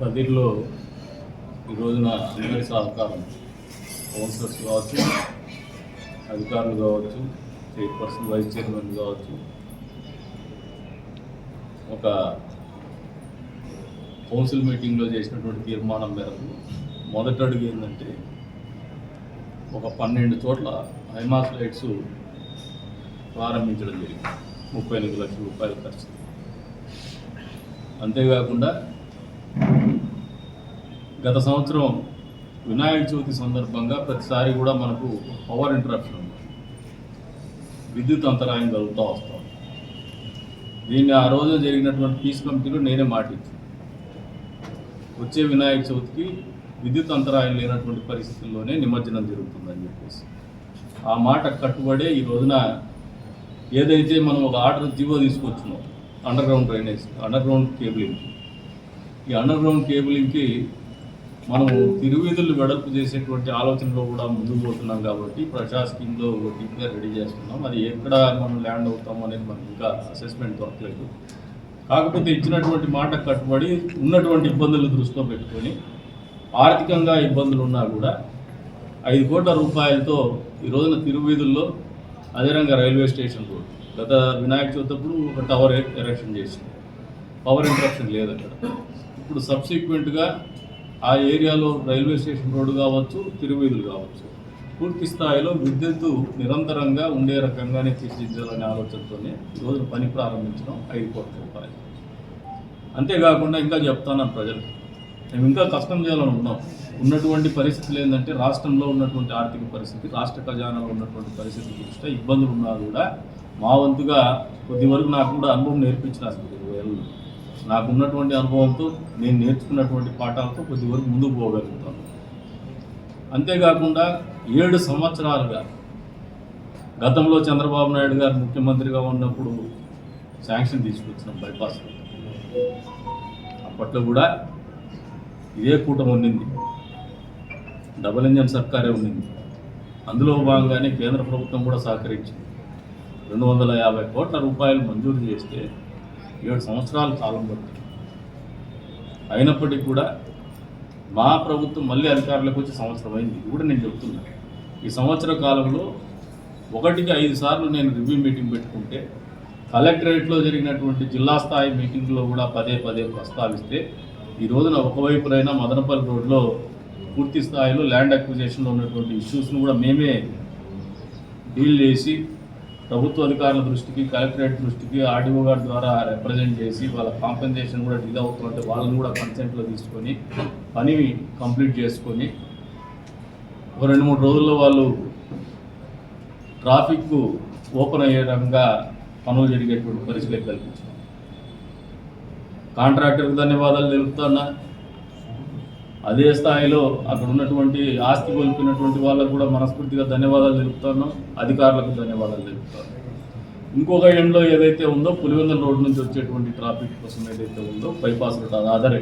కదిర్లో ఈ రోజున అందరి సహకారం కౌన్సిలర్స్ కావచ్చు అధికారులు కావచ్చు చైర్పర్సన్ వైస్ చైర్మన్ కావచ్చు. ఒక కౌన్సిల్ మీటింగ్లో చేసినటువంటి తీర్మానం మేరకు మొదటి అడుగు ఏంటంటే ఒక పన్నెండు చోట్ల హైమాస్ లైట్స్ ప్రారంభించడం జరిగింది. ముప్పై ఎనిమిది లక్షల రూపాయల ఖర్చు. అంతేకాకుండా గత సంవత్సరం వినాయక చవితి సందర్భంగా ప్రతిసారి కూడా మనకు పవర్ ఇంటరప్షన్ ఉంది. విద్యుత్ అంతరాయం కలుగుతూ వస్తాం దీన్ని ఆ రోజు జరిగినటువంటి పీస్ కమిటీలో నేనే మాటించాను వచ్చే వినాయక చవితికి విద్యుత్ అంతరాయం లేనటువంటి పరిస్థితుల్లోనే నిమజ్జనం జరుగుతుందని చెప్పేసి. ఆ మాట కట్టుబడే ఈ రోజున ఏదైతే మనం ఒక ఆర్డర్ జీవో తీసుకొచ్చినాం underground drainage underground cabling ఈ అండర్ గ్రౌండ్ కేబులింగ్కి మనము తిరువీధులు వెడల్పు చేసేటువంటి ఆలోచనలో కూడా ముందుకు పోతున్నాం కాబట్టి ప్రజా స్కీమ్లో డీప్గా రెడీ చేస్తున్నాం. అది ఎక్కడ మనం ల్యాండ్ అవుతాం అనేది మనకి ఇంకా అసెస్మెంట్ దొరకలేదు. కాకపోతే ఇచ్చినటువంటి మాట కట్టుబడి ఉన్నటువంటి ఇబ్బందులు దృష్టిలో పెట్టుకొని ఆర్థికంగా ఇబ్బందులు ఉన్నా కూడా ఐదు కోట్ల రూపాయలతో ఈ రోజున తిరువీధుల్లో అదేవిధంగా రైల్వే స్టేషన్ రోడ్ గత వినాయక చవితి అప్పుడు ఒక టవర్ ఎరక్షన్ చేసింది. పవర్ ఇంట్రప్షన్ లేదు అక్కడ. ఇప్పుడు సబ్సిక్వెంట్గా ఆ ఏరియాలో రైల్వే స్టేషన్ రోడ్డు కావచ్చు తిరువీధులు కావచ్చు. పూర్తి స్థాయిలో విద్యుత్తు నిరంతరంగా ఉండే రకంగానే తీర్చిదిద్దాలనే ఆలోచనతోనే ఈరోజు పని ప్రారంభించడం ఐదు కోట్ల రూపాయలు అంతేకాకుండా ఇంకా చెప్తాను ప్రజలు మేము ఇంకా కష్టం చేయాలని ఉన్నాం. ఉన్నటువంటి పరిస్థితులు ఏంటంటే రాష్ట్రంలో ఉన్నటువంటి ఆర్థిక పరిస్థితి రాష్ట్ర ఖజానాలో ఉన్నటువంటి పరిస్థితి దృష్ట్యా ఇబ్బందులు ఉన్నా కూడా మా వంతుగా కొద్ది వరకు నాకు కూడా అనుభవం నేర్పించిన అసలు నాకున్నటువంటి అనుభవంతో నేను నేర్చుకున్నటువంటి పాఠాలతో కొద్ది వరకు ముందుకు పోగలుగుతాను. అంతేకాకుండా ఏడు సంవత్సరాలుగా గతంలో చంద్రబాబు నాయుడు గారు ముఖ్యమంత్రిగా ఉన్నప్పుడు శాంక్షన్ తీసుకొచ్చినాం బైపాస్ అప్పట్లో కూడా ఇదే కూటమి ఉండింది డబుల్ ఇంజన్ సర్కారే ఉండింది అందులో భాగంగానే కేంద్ర ప్రభుత్వం కూడా సహకరించింది. రెండు వందల యాభై కోట్ల రూపాయలు మంజూరు చేస్తే ఏడు సంవత్సరాల కాలం పడుతుంది. అయినప్పటికీ కూడా మా ప్రభుత్వం మళ్ళీ అధికారులకు వచ్చి సంవత్సరం అయింది. ఇది కూడా నేను చెప్తున్నా. ఈ సంవత్సర కాలంలో ఒకటికి ఐదు సార్లు నేను రివ్యూ మీటింగ్ పెట్టుకుంటే కలెక్టరేట్లో జరిగినటువంటి జిల్లా స్థాయి మీటింగ్లో కూడా పదే పదే ప్రస్తావిస్తే ఈ రోజున ఒకవైపులైనా మదనపల్లి రోడ్లో పూర్తి స్థాయిలో ల్యాండ్ అక్విజేషన్లో ఉన్నటువంటి ఇష్యూస్ను కూడా మేమే డీల్ చేసి ప్రభుత్వ అధికారుల దృష్టికి కలెక్టరేట్ దృష్టికి ఆర్డీఓ గారి ద్వారా రిప్రజెంట్ చేసి వాళ్ళ కాంపెన్సేషన్ కూడా డిలే అవుతుంటే వాళ్ళని కూడా కన్సెంట్లో తీసుకొని పని కంప్లీట్ చేసుకొని ఒక రెండు మూడు రోజుల్లో వాళ్ళు ట్రాఫిక్ ఓపెన్ అయ్యే రకంగా పనులు జరిగేటువంటి పరిస్థితి కల్పించాం కాంట్రాక్టర్కి ధన్యవాదాలు తెలుపుతున్నా. అదే స్థాయిలో అక్కడ ఉన్నటువంటి ఆస్తి కోల్పోయినటువంటి వాళ్ళకు కూడా మనస్ఫూర్తిగా ధన్యవాదాలు తెలుపుతున్నాం. అధికారులకు ధన్యవాదాలు తెలుపుతాను ఇంకొక ఎండ్లో ఏదైతే ఉందో పులివెందుల రోడ్ నుంచి వచ్చేటువంటి ట్రాఫిక్ కోసం ఏదైతే ఉందో బైపాస్ రోడ్ అది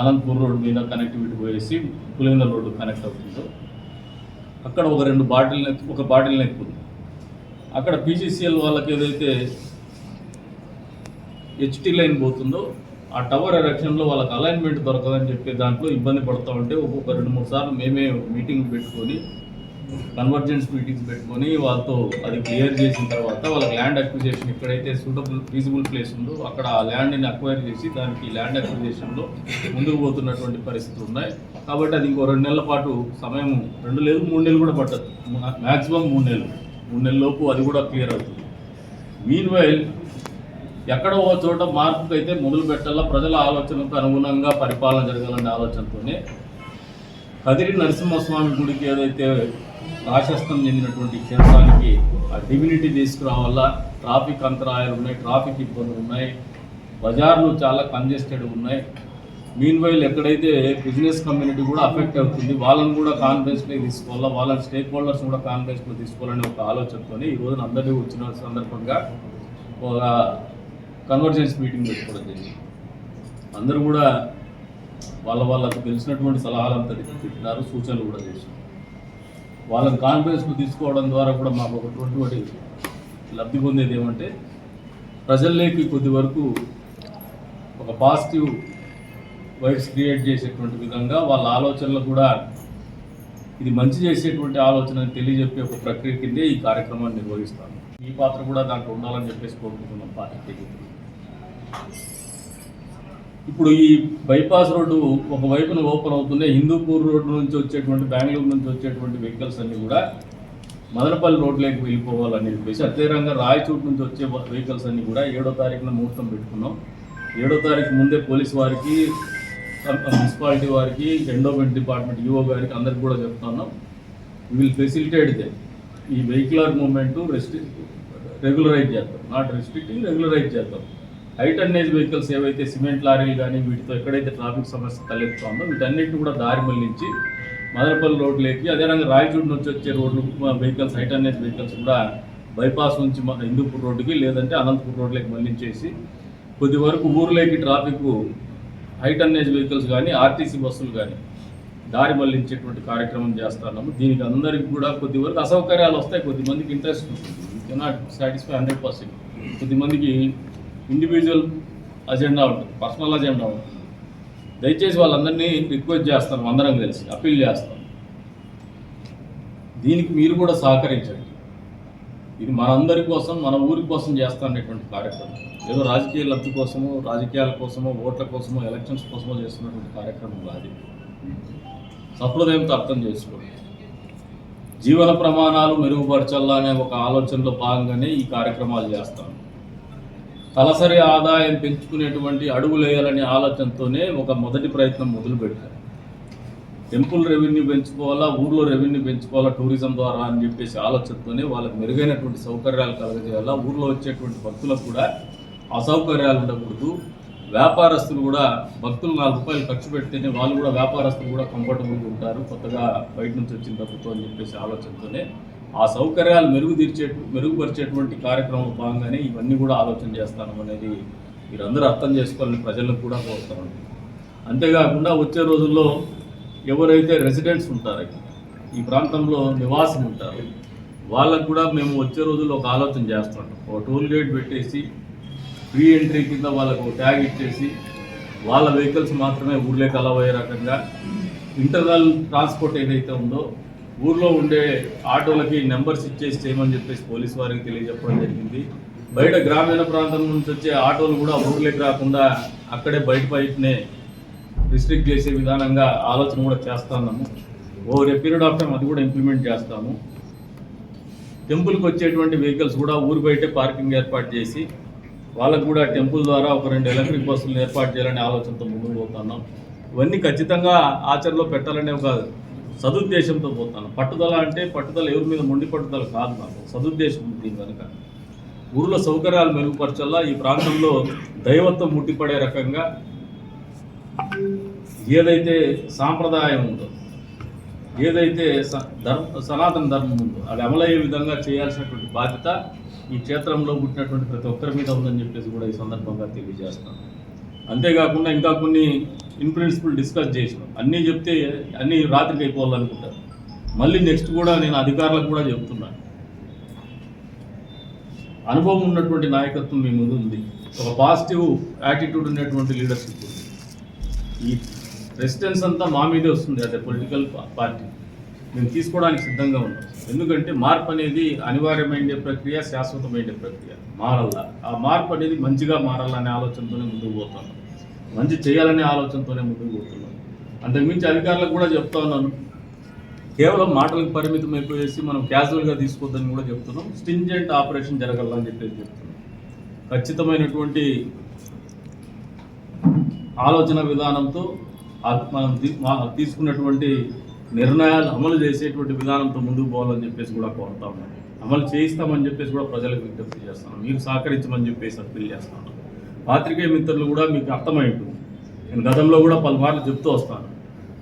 అనంతపూర్ రోడ్ మీద కనెక్టివిటీ పోయేసి పులివెందుల రోడ్డు కనెక్ట్ అవుతుందో అక్కడ ఒక రెండు బాటిల్ నెక్ ఒక బాటిల్ నెక్ ఉంది. అక్కడ పీసీసీఎల్ వాళ్ళకి ఏదైతే హెచ్టీ లైన్ పోతుందో ఆ టవర్ ఎరక్షన్లో వాళ్ళకి అలైన్మెంట్ దొరకదని చెప్పి దాంట్లో ఇబ్బంది పడుతూ ఉంటే ఒక్కొక్క రెండు మూడు సార్లు మేమే మీటింగ్ పెట్టుకొని కన్వర్జెన్స్ మీటింగ్స్ పెట్టుకొని వాళ్ళతో అది క్లియర్ చేసిన తర్వాత వాళ్ళకి ల్యాండ్ అక్విజేషన్ ఎక్కడైతే సూటబుల్ ఫీజిబుల్ ప్లేస్ ఉందో అక్కడ ఆ ల్యాండ్ని అక్వైర్ చేసి దానికి ల్యాండ్ అక్విజేషన్లో ముందుకు పోతున్నటువంటి పరిస్థితులు ఉన్నాయి. కాబట్టి అది ఇంకో రెండు నెలల పాటు సమయం రెండు లేదు మూడు నెలలు కూడా పట్టదు. మ్యాక్సిమం మూడు నెలలు. మూడు నెలల లోపు అది కూడా క్లియర్ అవుతుంది. మీన్ వైల్ ఎక్కడో ఒక చోట మార్పుకు అయితే మొదలు పెట్టాలా? ప్రజల ఆలోచనకు అనుగుణంగా పరిపాలన జరగాలనే ఆలోచనతోనే కదిరి నరసింహస్వామి గుడికి ఏదైతే రాశస్తం చెందినటువంటి క్షేత్రానికి ఆ డివినిటీ తీసుకురావాలా? ట్రాఫిక్ అంతరాయాలు ఉన్నాయి ట్రాఫిక్ ఇబ్బందులు ఉన్నాయి బజార్లు చాలా కంజెస్టెడ్ ఉన్నాయి. మీన్ వైల్ ఎక్కడైతే బిజినెస్ కమ్యూనిటీ కూడా అఫెక్ట్ అవుతుంది వాళ్ళని కూడా కాన్ఫరెన్స్లో తీసుకోవాలా? వాళ్ళని స్టేక్ హోల్డర్స్ కూడా కాన్ఫరెన్స్లో తీసుకోవాలనే ఒక ఆలోచనతోనే ఈ అందరినీ వచ్చిన సందర్భంగా ఒక కన్వర్జెన్స్ మీటింగ్ పెట్టుకోవడం జరిగింది. అందరూ కూడా వాళ్ళ వాళ్ళకు తెలిసినటువంటి సలహాలు అంతా చెప్పినారు సూచనలు కూడా చేశారు. వాళ్ళని కాన్ఫరెన్స్కు తీసుకోవడం ద్వారా కూడా మాకు ఒకటువంటి లబ్ధి పొందేది ఏమంటే ప్రజల్లోకి కొద్ది వరకు ఒక పాజిటివ్ వైబ్స్ క్రియేట్ చేసేటువంటి విధంగా వాళ్ళ ఆలోచనలు కూడా ఇది మంచి చేసేటువంటి ఆలోచన తెలియజెప్పే ఒక ప్రక్రియ కిందే ఈ కార్యక్రమాన్ని నిర్వహిస్తాను ఈ పాత్ర కూడా దాంట్లో ఉండాలని చెప్పేసి కోరుకుంటున్నాం పార్టీ ఇప్పుడు ఈ బైపాస్ రోడ్డు ఒక వైపున ఓపెన్ అవుతుంది. హిందూపూర్ రోడ్డు నుంచి వచ్చేటువంటి బెంగళూరు నుంచి వచ్చేటువంటి వెహికల్స్ అన్నీ కూడా మదనపల్లి రోడ్లోకి వెళ్ళిపోవాలని చెప్పేసి అదేవిధంగా రాయచూట్ నుంచి వచ్చే వెహికల్స్ అన్నీ కూడా ఏడో తారీఖున ముహూర్తం పెట్టుకున్నాం. ఏడో తారీఖు ముందే పోలీస్ వారికి మున్సిపాలిటీ వారికి ఎండోమెంట్ డిపార్ట్మెంట్ ఈఓ గారికి అందరికి కూడా చెప్తున్నాం విల్ ఫెసిలిటేట్ దే ఈ వెహికులర్ మూమెంటు రెస్ట్రిక్ రెగ్యులరైజ్ చేద్దాం. నాట్ రెస్ట్రిక్టింగ్ రెగ్యులరైజ్ చేద్దాం. హైట్ వెహికల్స్ ఏవైతే సిమెంట్ లారీలు కానీ వీటితో ఎక్కడైతే ట్రాఫిక్ సమస్య తలెత్తుందో వీటన్నిటిని కూడా దారి మళ్ళించి మదనపల్లి రోడ్లేకి అదేవిధంగా రాయచూడు నుంచి వచ్చే రోడ్లు వెహికల్స్ హైట్ వెహికల్స్ కూడా బైపాస్ నుంచి మన హిందూపూర్ రోడ్డుకి లేదంటే అనంతపూర్ రోడ్లోకి మళ్ళించేసి కొద్ది వరకు ఊర్లోకి ట్రాఫిక్ హైట్ వెహికల్స్ కానీ ఆర్టీసీ బస్సులు కానీ దారి మళ్ళించేటువంటి కార్యక్రమం చేస్తున్నాము. దీనికి అందరికి కూడా కొద్ది వరకు అసౌకర్యాలు వస్తాయి. కొద్దిమందికి ఇంట్రెస్ట్ ఉంటుంది కెనాట్ సాటిస్ఫై హండ్రెడ్ పర్సెంట్ కొద్ది మందికి ఇండివిజువల్ అజెండా ఉంటుంది పర్సనల్ అజెండా ఉంటుంది. దయచేసి వాళ్ళందరినీ రిక్వెస్ట్ చేస్తాను అందరం కలిసి అప్పీల్ చేస్తాను దీనికి మీరు కూడా సహకరించండి. ఇది మనందరి కోసం మన ఊరి కోసం చేస్తానేటువంటి కార్యక్రమం. ఏదో రాజకీయ లబ్ధి కోసమో రాజకీయాల కోసమో ఓట్ల కోసమో ఎలక్షన్స్ కోసమో చేస్తున్నటువంటి కార్యక్రమం కాదు సంప్రదాయంతో సహృదయంతో అర్థం చేసుకోండి. జీవన ప్రమాణాలు మెరుగుపరచాలా అనే ఒక ఆలోచనలో భాగంగానే ఈ కార్యక్రమాలు చేస్తాను తలసరి ఆదాయం పెంచుకునేటువంటి అడుగులు వేయాలనే ఆలోచనతోనే ఒక మొదటి ప్రయత్నం మొదలుపెట్టారు. టెంపుల్ రెవెన్యూ పెంచుకోవాలా ఊర్లో రెవెన్యూ పెంచుకోవాలా టూరిజం ద్వారా అని చెప్పేసి ఆలోచనతోనే వాళ్ళకి మెరుగైనటువంటి సౌకర్యాలు కలగజేయాలా ఊర్లో వచ్చేటువంటి భక్తులకు కూడా అసౌకర్యాలు ఉండకూడదు. వ్యాపారస్తులు కూడా భక్తులు నాలుగు రూపాయలు ఖర్చు పెడితేనే వాళ్ళు కూడా వ్యాపారస్తులు కూడా కంఫర్టబుల్గా ఉంటారు కొత్తగా బయట నుంచి వచ్చిన ప్రభుత్వం అని చెప్పేసి ఆలోచనతోనే. ఆ సౌకర్యాలు మెరుగుతీర్చే మెరుగుపరిచేటువంటి కార్యక్రమం భాగంగానే ఇవన్నీ కూడా ఆలోచన చేస్తాను అనేది మీరందరూ అర్థం చేసుకోవాలని ప్రజలకు కూడా కోరుతాను అంతేకాకుండా వచ్చే రోజుల్లో ఎవరైతే రెసిడెంట్స్ ఉంటారో ఈ ప్రాంతంలో నివాసం ఉంటారు వాళ్ళకు కూడా మేము వచ్చే రోజుల్లో ఒక ఆలోచన చేస్తుంటాం ఒక టోల్ గేట్ పెట్టేసి ఫ్రీ ఎంట్రీ కింద వాళ్ళకు ఒక ట్యాగ్ ఇచ్చేసి వాళ్ళ వెహికల్స్ మాత్రమే ఊర్లోకి అలా అయ్యే రకంగా ఇంటర్నల్ ట్రాన్స్పోర్ట్ ఏదైతే ఉందో ఊర్లో ఉండే ఆటోలకి నెంబర్స్ ఇచ్చేసి చేయమని చెప్పేసి పోలీస్ వారికి తెలియజెప్పడం జరిగింది. బయట గ్రామీణ ప్రాంతం నుంచి వచ్చే ఆటోలు కూడా ఊర్లోకి రాకుండా అక్కడే బయట బయటనే రిస్ట్రిక్ట్ చేసే విధానంగా ఆలోచన కూడా చేస్తున్నాము. Over a period of time అది కూడా ఇంప్లిమెంట్ చేస్తాము. టెంపుల్కి వచ్చేటువంటి వెహికల్స్ కూడా ఊరు బయటే పార్కింగ్ ఏర్పాటు చేసి వాళ్ళకు కూడా టెంపుల్ ద్వారా ఒక రెండు ఎలక్ట్రిక్ బస్సులను ఏర్పాటు చేయాలనే ఆలోచనతో ముందుకు పోతున్నాం. ఇవన్నీ ఖచ్చితంగా ఆచరణలో పెట్టాలనే ఒక సదుద్దేశంతో పోతాను. పట్టుదల అంటే పట్టుదల ఎవరి మీద మొండి పట్టుదల కాదు నాకు సదుద్దేశం ఉంది కనుక ఊర్లో సౌకర్యాలు మెరుగుపరచల్లా ఈ ప్రాంతంలో దైవత్వం ముట్టిపడే రకంగా ఏదైతే సాంప్రదాయం ఉందో ఏదైతే స- ధర్మ సనాతన ధర్మం ఉందో అది అమలయ్యే విధంగా చేయాల్సినటువంటి బాధ్యత ఈ క్షేత్రంలో పుట్టినటువంటి ప్రతి ఒక్కరి మీద ఉందని చెప్పేసి కూడా ఈ సందర్భంగా తెలియజేస్తాను. అంతేకాకుండా ఇంకా కొన్ని ఇన్ ప్రిన్సిపల్ డిస్కస్ చేసినాం. అన్నీ చెప్తే అన్నీ రాత్రికి అయిపోవాలనుకుంటారు. మళ్ళీ నెక్స్ట్ కూడా నేను అధికారులకు కూడా చెప్తున్నాను అనుభవం ఉన్నటువంటి నాయకత్వం మీ ముందు ఉంది. ఒక పాజిటివ్ యాటిట్యూడ్ ఉన్నటువంటి లీడర్షిప్ ఉంది ఈ రెసిడెన్స్ అంతా మా మీదే వస్తుంది. అదే పొలిటికల్ పార్టీ. మేము తీసుకోవడానికి సిద్ధంగా ఉన్నాం. ఎందుకంటే మార్పు అనేది అనివార్యమైన ప్రక్రియ శాశ్వతమైన ప్రక్రియ. మారల్లా. ఆ మార్పు అనేది మంచిగా మారాలనే ఆలోచనతోనే ముందుకు పోతున్నాం. మంచి చేయాలనే ఆలోచనతోనే ముందుకు పోతున్నాం. అంతకుమించి అధికారులకు కూడా చెప్తా ఉన్నాను. కేవలం మాటలకు పరిమితం అయిపోయేసి మనం క్యాజువల్గా తీసుకోవద్దని కూడా చెప్తున్నాం. స్టింజెంట్ ఆపరేషన్ జరగాలని చెప్పేసి చెప్తున్నాం. ఖచ్చితమైనటువంటి ఆలోచన విధానంతో మనం తీసుకున్నటువంటి నిర్ణయాలు అమలు చేసేటువంటి విధానంతో ముందుకు పోవాలని చెప్పేసి కూడా కోరుతా ఉన్నాను అమలు చేయిస్తామని చెప్పేసి కూడా ప్రజలకు విజ్ఞప్తి చేస్తాను మీరు సహకరించమని చెప్పేసి అప్పీల్ చేస్తాను. పాత్రికేయ మిత్రులు కూడా మీకు అర్థమై ఉంటుంది నేను గతంలో కూడా పలుమార్లు చెప్తూ వస్తాను.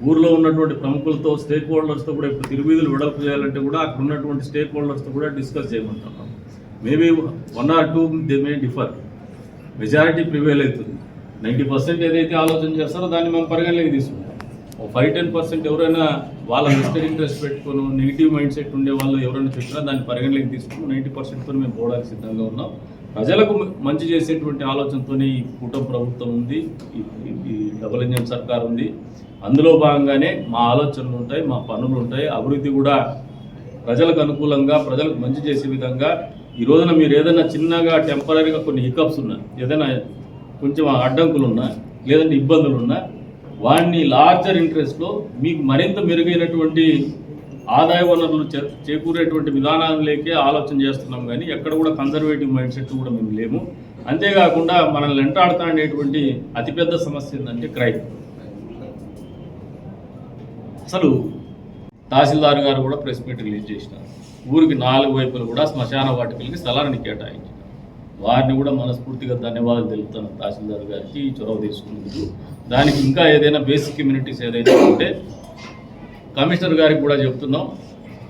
ఊర్లో ఉన్నటువంటి ప్రముఖులతో స్టేక్ హోల్డర్స్తో కూడా ఇప్పుడు తిరువీధులు వెడల్పు చేయాలంటే కూడా అక్కడ ఉన్నటువంటి స్టేక్ హోల్డర్స్తో కూడా discuss చేయమంటున్నాం maybe one or two they may differ majority prevail అవుతుంది. నైంటీ పర్సెంట్ ఏదైతే ఆలోచన చేస్తారో దాన్ని మేము పరిగణలోకి తీసుకుంటాం. ఒక ఫైవ్ టెన్ పర్సెంట్ ఎవరైనా వాళ్ళ వెస్టర్న్ ఇంట్రెస్ట్ పెట్టుకొని నెగిటివ్ మైండ్ సెట్ ఉండే వాళ్ళు ఎవరైనా చెప్పినా దాన్ని పరిగణలోకి తీసుకుని నైంటీ పర్సెంట్తో మేము పోవడానికి సిద్ధంగా ఉన్నాం. ప్రజలకు మంచి చేసేటువంటి ఆలోచనతోనే ఈ కూటమి ప్రభుత్వం ఉంది ఈ- డబుల్ ఇంజన్ సర్కార్ ఉంది. అందులో భాగంగానే మా ఆలోచనలు ఉంటాయి మా పనులు ఉంటాయి. అభివృద్ధి కూడా ప్రజలకు అనుకూలంగా ప్రజలకు మంచి చేసే విధంగా. ఈ రోజున మీరు ఏదైనా చిన్నగా టెంపరీగా కొన్ని హికప్స్ ఉన్నా ఏదైనా కొంచెం అడ్డంకులు ఉన్నా లేదంటే ఇబ్బందులు ఉన్నా వాడిని లార్జర్ ఇంట్రెస్ట్లో మీకు మరింత మెరుగైనటువంటి ఆదాయ వనరులు చే- చేకూరేటువంటి విధానాలకే ఆలోచన చేస్తున్నాం కానీ ఎక్కడ కూడా కన్జర్వేటివ్ మైండ్ సెట్ కూడా మేము లేము. అంతేకాకుండా మనల్ని వెంటాడుతా అనేటువంటి అతిపెద్ద సమస్య ఏంటంటే క్రైమ్ అసలు తహసీల్దార్ గారు కూడా ప్రెస్ మీట్ రిలీజ్ చేసినారు. ఊరికి నాలుగు వైపులు కూడా శ్మశాన వాటికలకి స్థలాన్ని కేటాయించారు వారిని కూడా మనస్ఫూర్తిగా ధన్యవాదాలు తెలుపుతాను తహసీల్దార్ గారికి చొరవ తీసుకున్నందుకు. దానికి ఇంకా ఏదైనా బేసిక్ కమ్యూనిటీస్ ఏదైతే ఉంటే కమిషనర్ గారికి కూడా చెప్తున్నాం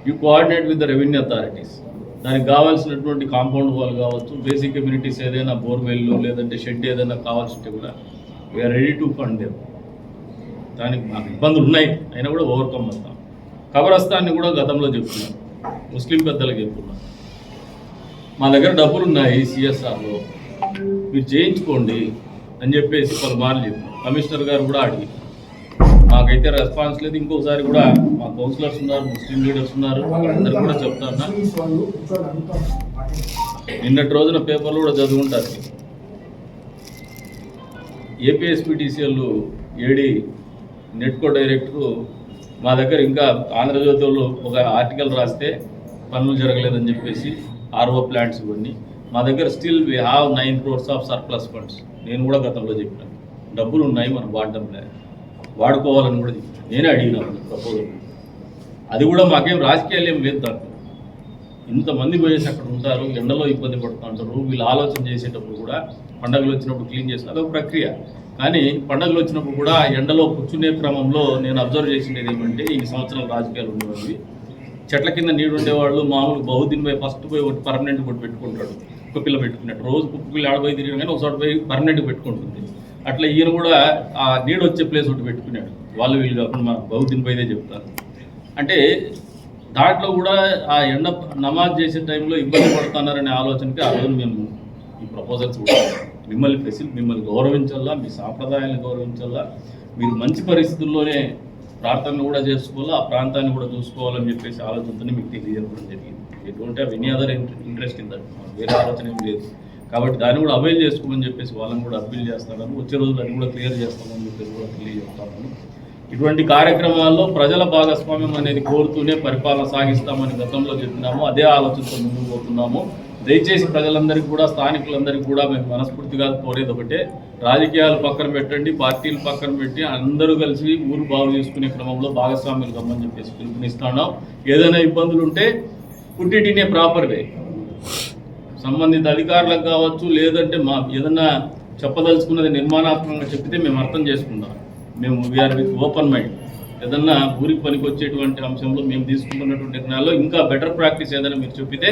you coordinate with the revenue authorities దానికి కావాల్సినటువంటి కాంపౌండ్ వాల్ కావచ్చు బేసిక్ కమ్యూనిటీస్ ఏదైనా బోర్వెల్లు లేదంటే షెడ్ ఏదైనా కావాల్సి ఉంటే కూడా వీఆర్ రెడీ టు ఫండ్ దేవ్ దానికి మాకు ఇబ్బందులు ఉన్నాయి అయినా కూడా ఓవర్కమ్ అవుతాం కబరస్థాన్ని కూడా గతంలో చెప్తున్నాం ముస్లిం పెద్దలకు చెప్తున్నాం. మా దగ్గర డబ్బులు ఉన్నాయి సిఎస్ఆర్లో మీరు చేయించుకోండి అని చెప్పేసి పలుమార్లు చెప్పాం కమిషనర్ గారు కూడా అడిగి మాకైతే రెస్పాన్స్ లేదు. ఇంకోసారి కూడా మా కౌన్సిలర్స్ ఉన్నారు ముస్లిం లీడర్స్ ఉన్నారు అందరు కూడా చెప్తాను నిన్నటి రోజున పేపర్లు కూడా చదువుకుంటారు. ఏపీఎస్పీటీసీఎల్ ఏడి నెట్కో డైరెక్టర్ మా దగ్గర ఇంకా ఆంధ్రజ్యోతి వాళ్ళు ఒక ఆర్టికల్ రాస్తే పనులు జరగలేదని చెప్పేసి ఆర్ఓ ప్లాంట్స్ ఇవన్నీ మా దగ్గర still we have nine crores of surplus funds నేను కూడా గతంలో చెప్పాను. డబ్బులు ఉన్నాయి మనం వాడడం లేదు వాడుకోవాలని కూడా నేనే అడిగినాను ప్రపోజల్ అది కూడా మాకేం రాజకీయాలు ఏం లేదు దాంట్లో. ఇంతమంది పోయేసి అక్కడ ఉంటారు ఎండలో ఇబ్బంది పడుతుంటారు వీళ్ళు ఆలోచన చేసేటప్పుడు కూడా పండగలు వచ్చినప్పుడు క్లీన్ చేసిన అదొక ప్రక్రియ. కానీ పండగలు వచ్చినప్పుడు కూడా ఎండలో కూర్చునే క్రమంలో నేను అబ్జర్వ్ చేసినది ఏమంటే ఈ సంవత్సరం రాజకీయాలు ఉండేవి. చెట్ల కింద నీడు ఉండేవాళ్ళు మామూలు బహుదిన్ పోయి ఫస్ట్ పోయి ఒకటి పర్మనెంట్ ఒకటి పెట్టుకుంటాడు. కుక్కపిల్ల పెట్టుకున్నట్టు. రోజు కుక్క ఆడపోయి తిరిగిన కానీ ఒకసారి పోయి పర్మనెంట్ పెట్టుకుంటుంది. అట్లా ఈయన కూడా ఆ నీడ వచ్చే ప్లేస్ ఒకటి పెట్టుకున్నాడు. వాళ్ళు వీళ్ళు కాకుండా మా బహుదిన్ పైదే చెప్తారు. అంటే దాంట్లో కూడా ఆ ఎండ నమాజ్ చేసే టైంలో ఇబ్బంది పడుతున్నారనే ఆలోచనకి ఆ రోజు మేము ఈ ప్రపోజల్స్ కూడా మిమ్మల్ని ఫెసిల్ మిమ్మల్ని గౌరవించాలా మీ సాంప్రదాయాలను గౌరవించాలా మీరు మంచి పరిస్థితుల్లోనే ప్రార్థనలు కూడా చేసుకోవాలా ఆ ప్రాంతాన్ని కూడా చూసుకోవాలని చెప్పేసి ఆలోచనతోనే మీకు తెలియజేయడం జరిగింది. ఎటువంటి have any other interest in that వేరే ఆలోచన ఏం లేదు. కాబట్టి దాన్ని కూడా అవైల్ చేసుకోమని చెప్పేసి వాళ్ళని కూడా అప్పీల్ చేస్తాను వచ్చే రోజులు అన్ని కూడా క్లియర్ చేస్తామని చెప్పేసి కూడా తెలియజేస్తాను. ఇటువంటి కార్యక్రమాల్లో ప్రజల భాగస్వామ్యం అనేది కోరుతూనే పరిపాలన సాగిస్తామని గతంలో చెప్పినాము. అదే ఆలోచనతో ముందుకు పోతున్నాము. దయచేసి ప్రజలందరికీ కూడా స్థానికులందరికీ కూడా మేము మనస్ఫూర్తిగా కోరేది ఒకటే. రాజకీయాలు పక్కన పెట్టండి పార్టీలు పక్కన పెట్టి అందరూ కలిసి ఊరు బాగు చేసుకునే క్రమంలో భాగస్వామ్యులు కమ్మని చెప్పేసి పిలుపునిస్తున్నాం. ఏదైనా ఇబ్బందులు ఉంటే పుట్టిటినే ప్రాపర్ వే. సంబంధిత అధికారులకు కావచ్చు లేదంటే మా ఏదన్నా చెప్పదలుచుకున్నది నిర్మాణాత్మకంగా చెప్తే మేము అర్థం చేసుకుందాం మేము వీఆర్ విత్ ఓపెన్ మైండ్. ఏదన్నా ఊరికి పనికి వచ్చేటువంటి అంశంలో మేము తీసుకుంటున్నటువంటి నిర్ణయాల్లో ఇంకా బెటర్ ప్రాక్టీస్ ఏదైనా మీరు చెప్పితే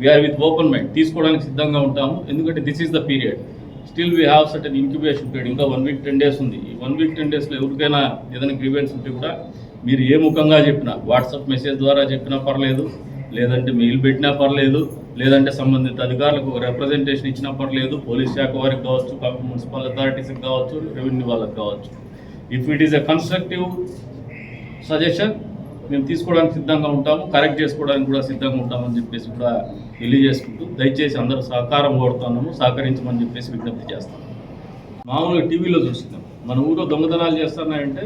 వీఆర్ విత్ ఓపెన్ మైండ్. తీసుకోవడానికి సిద్ధంగా ఉంటాము. ఎందుకంటే this is the period still we have certain incubation period ఇంకా వన్ వీక్ టెన్ డేస్ ఉంది. ఈ వన్ వీక్ టెన్ డేస్లో ఎవరికైనా ఏదైనా గ్రీవెన్స్ ఉంటే కూడా మీరు ఏ ముఖంగా చెప్పినా వాట్సాప్ మెసేజ్ ద్వారా చెప్పినా పర్లేదు. లేదంటే మెయిల్ పెట్టినా పర్లేదు లేదంటే సంబంధిత అధికారులకు రిప్రజెంటేషన్ ఇచ్చినా పర్లేదు పోలీస్ శాఖ వారికి కావచ్చు మున్సిపల్ అథారిటీస్కి కావచ్చు రెవెన్యూ వాళ్ళకి కావచ్చు. If it is a constructive suggestion మేము తీసుకోవడానికి సిద్ధంగా ఉంటాము కరెక్ట్ చేసుకోవడానికి కూడా సిద్ధంగా ఉంటామని చెప్పేసి కూడా తెలియజేసుకుంటూ దయచేసి అందరూ సహకారం కోరుతున్నాము సహకరించమని చెప్పేసి విజ్ఞప్తి చేస్తాం. మామూలుగా టీవీలో చూస్తున్నాం. మన ఊళ్ళో దొంగతనాలు చేస్తున్నాయంటే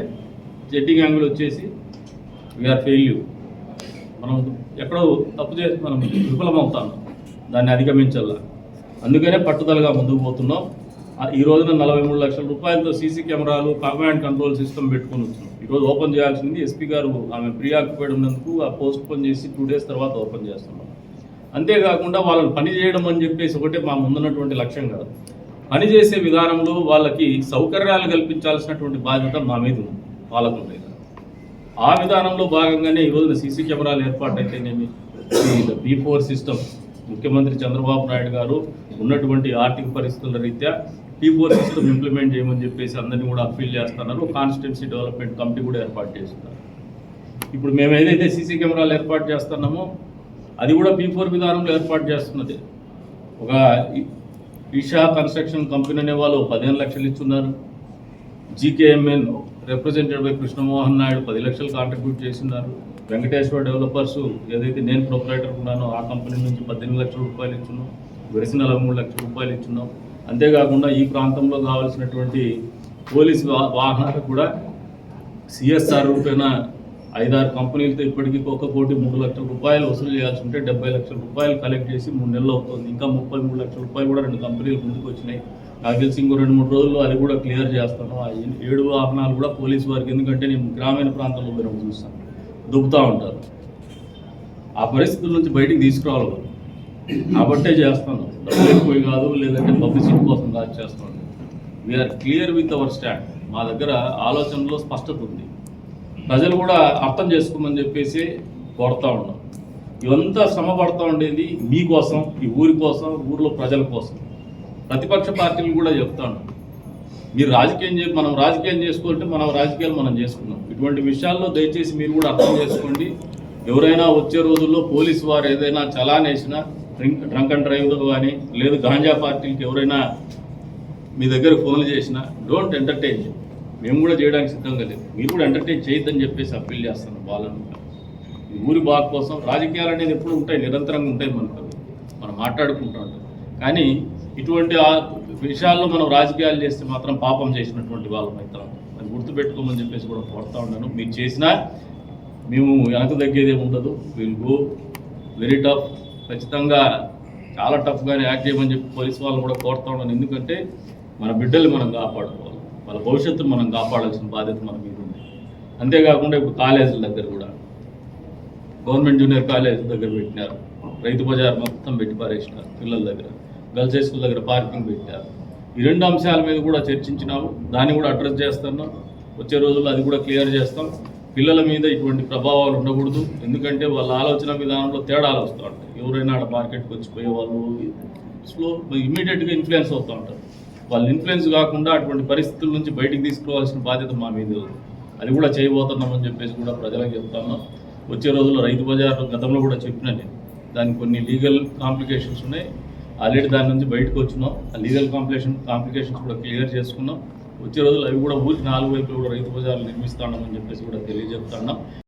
జెట్టింగ్ యాంగిల్ వచ్చేసి వీఆర్ ఫెయిల్యూర్ మనం ఎక్కడో తప్పు చేసి మనం విఫలమవుతాం. దాన్ని అధిగమించాల అందుకనే పట్టుదలగా ముందుకు పోతున్నాం. ఆ ఈ రోజున నలభై మూడు లక్షల రూపాయలతో సీసీ కెమెరాలు కమాండ్ కంట్రోల్ సిస్టమ్ పెట్టుకొని వచ్చినాం. ఈరోజు ఓపెన్ చేయాల్సింది ఎస్పీ గారు ఆమె ప్రియాక్యుపైడ్ ఉన్నందుకు ఆ పోస్ట్ పోన్ చేసి టూ డేస్ తర్వాత ఓపెన్ చేస్తున్నాం. అంతేకాకుండా వాళ్ళని పని చేయడం అని చెప్పేసి ఒకటే మా ముందున్నటువంటి లక్ష్యం కాదు. పని చేసే విధానంలో వాళ్ళకి సౌకర్యాలు కల్పించాల్సినటువంటి బాధ్యత మా మీద ఉంది వాళ్ళకు ఉండేది ఆ విధానంలో భాగంగానే ఈ రోజున సీసీ కెమెరాలు ఏర్పాటైతేనేమి బీ ఫోర్ సిస్టమ్ ముఖ్యమంత్రి చంద్రబాబు నాయుడు గారు ఉన్నటువంటి ఆర్థిక పరిస్థితుల రీత్యా పీ ఫోర్ సిస్టమ్ ఇంప్లిమెంట్ చేయమని చెప్పేసి అందరినీ కూడా అప్పీల్ చేస్తున్నారు. కాన్స్టిట్యున్సీ డెవలప్మెంట్ కమిటీ కూడా ఏర్పాటు చేస్తున్నారు. ఇప్పుడు మేము ఏదైతే సీసీ కెమెరాలు ఏర్పాటు చేస్తున్నామో అది కూడా పీ ఫోర్ విధానంలో ఏర్పాటు చేస్తున్నది. ఒక ఈషా కన్స్ట్రక్షన్ కంపెనీ అనే వాళ్ళు పదిహేను లక్షలు ఇచ్చున్నారు. GKMN represented by Krishnamohan Naidu పది లక్షలు కాంట్రిబ్యూట్ చేసినారు. వెంకటేశ్వర డెవలపర్స్ ఏదైతే నేను ప్రొపరేటర్ ఉన్నానో ఆ కంపెనీ నుంచి పద్దెనిమిది లక్షల రూపాయలు ఇచ్చున్నాం వెరసి నలభై మూడు లక్షల రూపాయలు ఇచ్చున్నాం అంతేకాకుండా ఈ ప్రాంతంలో కావాల్సినటువంటి పోలీస్ వాహనాలకు కూడా సిఎస్ఆర్ రూపేణ ఐదారు కంపెనీలతో ఇప్పటికీ ఒక కోటి మూడు లక్షల రూపాయలు వసూలు చేయాల్సి ఉంటే డెబ్బై లక్షల రూపాయలు కలెక్ట్ చేసి మూడు నెలలు అవుతుంది. ఇంకా ముప్పై మూడు లక్షల రూపాయలు కూడా రెండు కంపెనీలు ముందుకు వచ్చినాయి. నాకు తెలిసి ఇంకో రెండు మూడు రోజుల్లో అది కూడా క్లియర్ చేస్తాను. ఆ ఏడు వాహనాలు కూడా పోలీసు వారికి ఎందుకంటే నేను గ్రామీణ ప్రాంతంలో పోయినప్పుడు చూస్తాను. దుబ్బుతూ ఉంటారు. ఆ పరిస్థితుల నుంచి బయటికి తీసుకురావాలి కాబట్టే చేస్తాను. డబ్బులు ఎక్కువ కాదు లేదంటే పబ్లిసిటీ కోసం కాదు చేస్తాను. We're clear with our stand మా దగ్గర ఆలోచనలో స్పష్టత ఉంది. ప్రజలు కూడా అర్థం చేసుకోమని చెప్పేసి కోరుతా ఉన్నాం. ఇవంతా శ్రమ పడుతూ ఉండేది మీకోసం ఈ ఊరి కోసం ఊర్లో ప్రజల కోసం. ప్రతిపక్ష పార్టీలు కూడా చెప్తాను. మీరు రాజకీయం చే మనం రాజకీయం చేసుకోవాలంటే మనం రాజకీయాలు మనం చేసుకున్నాం ఇటువంటి విషయాల్లో దయచేసి మీరు కూడా అర్థం చేసుకోండి. ఎవరైనా వచ్చే రోజుల్లో పోలీసు వారు ఏదైనా చలానేసినా డ్రింక్ డ్రంక్ అండ్ డ్రైవ్ కానీ లేదు గాంజా పార్టీలకి ఎవరైనా మీ దగ్గర ఫోన్లు చేసినా డోంట్ ఎంటర్టైన్. మేము కూడా చేయడానికి సిద్ధంగా లేదు. మీరు కూడా ఎంటర్టైన్ చేయొద్దని చెప్పేసి అప్పీల్ చేస్తాను వాళ్ళను. ఊరి బాగు కోసం రాజకీయాలు అనేది ఎప్పుడు ఉంటాయి నిరంతరంగా ఉంటాయి మనకు. మనం మాట్లాడుకుంటూ ఉంటాం. కానీ ఇటువంటి విషయాల్లో మనం రాజకీయాలు చేస్తే మాత్రం పాపం చేసినటువంటి వాళ్ళం మిత్రం అది గుర్తుపెట్టుకోమని చెప్పేసి కూడా కోరుతా ఉన్నాను. మీరు చేసినా మేము వెనక తగ్గేది ఉండదు. విల్ గో వెరీ టఫ్ ఖచ్చితంగా చాలా టఫ్గానే యాక్ట్ చేయమని చెప్పి పోలీస్ వాళ్ళు కూడా కోరుతా ఉన్నాను. ఎందుకంటే మన బిడ్డల్ని మనం కాపాడుకోవాలి. వాళ్ళ భవిష్యత్తును మనం కాపాడాల్సిన బాధ్యత మన మీద ఉంది. అంతేకాకుండా ఇప్పుడు కాలేజీల దగ్గర కూడా గవర్నమెంట్ జూనియర్ కాలేజ్ దగ్గర పెట్టినారు. రైతు బజార్ మొత్తం పెట్టి పారేసినారు పిల్లల దగ్గర. గర్ల్స్ హై స్కూల్ దగ్గర పార్కింగ్ పెట్టారు. ఈ రెండు అంశాల మీద కూడా చర్చించినాము. దాన్ని కూడా అడ్రస్ చేస్తున్నాం వచ్చే రోజుల్లో అది కూడా క్లియర్ చేస్తాం. పిల్లల మీద ఇటువంటి ప్రభావాలు ఉండకూడదు. ఎందుకంటే వాళ్ళ ఆలోచన విధానంలో తేడాలు వస్తూ ఉంటాయి. ఎవరైనా ఆడ మార్కెట్కి వచ్చిపోయే వాళ్ళు స్లో ఇమీడియట్గా ఇన్ఫ్లుయెన్స్ అవుతూ ఉంటారు. వాళ్ళు ఇన్ఫ్లుయెన్స్ కాకుండా అటువంటి పరిస్థితుల నుంచి బయటికి తీసుకోవాల్సిన బాధ్యత మా మీద ఉంది. అది కూడా చేయబోతున్నామని చెప్పేసి కూడా ప్రజలకు చెప్తున్నాం వచ్చే రోజుల్లో రైతు బజార్ గతంలో కూడా చెప్పినా నేను. దానికి కొన్ని లీగల్ కాంప్లికేషన్స్ ఉన్నాయి. ఆల్రెడీ దాని నుంచి బయటకు వచ్చినాం. ఆ లీగల్ కాంప్లికేషన్ కాంప్లికేషన్స్ కూడా క్లియర్ చేసుకున్నాం. వచ్చే రోజుల్లో అవి కూడా ఊరికి నాలుగు వైపులు కూడా రైతు బజార్లు నిర్మిస్తామని చెప్పేసి కూడా తెలియజెప్తున్నాం.